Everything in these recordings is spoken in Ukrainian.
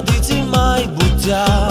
традицій майбуття.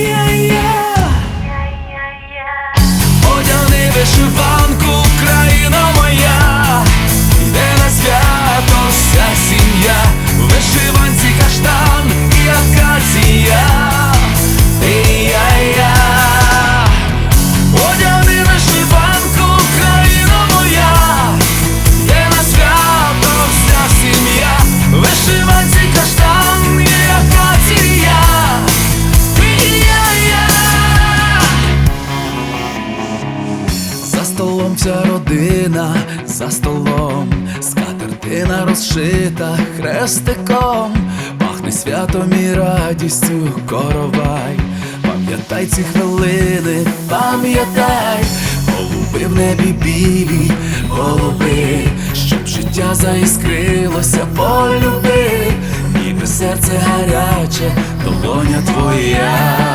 розшита хрестиком, пахне святом і радістю коровай. Пам'ятай ці хвилини, пам'ятай, голуби в небі білі, голуби, щоб життя заіскрилося, полюби, ніби серце гаряче, долоня твоя.